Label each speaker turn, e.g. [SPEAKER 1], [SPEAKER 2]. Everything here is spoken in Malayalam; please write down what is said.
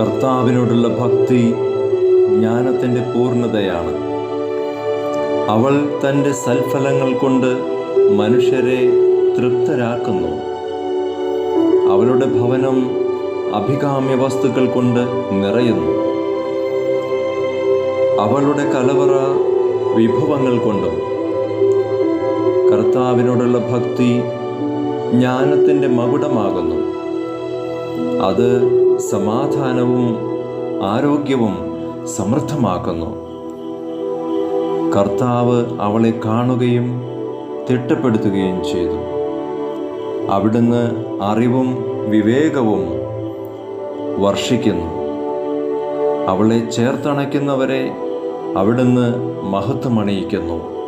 [SPEAKER 1] കർത്താവിനോടുള്ള ഭക്തി ജ്ഞാനത്തിന്റെ പൂർണതയാണ്. അവൾ തന്റെ സൽഫലങ്ങൾ കൊണ്ട് മനുഷ്യരെ തൃപ്തരാക്കുന്നു. അവളുടെ ഭവനം അഭികാമ്യ വസ്തുക്കൾ കൊണ്ട് നിറയുന്നു. അവളുടെ കലവറ വിഭവങ്ങൾ കൊണ്ടും കർത്താവിനോടുള്ള ഭക്തി ജ്ഞാനത്തിന്റെ മകുടമാകുന്നു. അത് സമാധാനവും ആരോഗ്യവും സമൃദ്ധമാക്കുന്നു. കർത്താവ് അവളെ കാണുകയും തിട്ടപ്പെടുത്തുകയും ചെയ്തു. അവിടുന്ന് അറിവും വിവേകവും വർഷിക്കുന്നു. അവളെ ചേർത്തണയ്ക്കുന്നവരെ അവിടുന്ന് മഹത്വമണിയിക്കുന്നു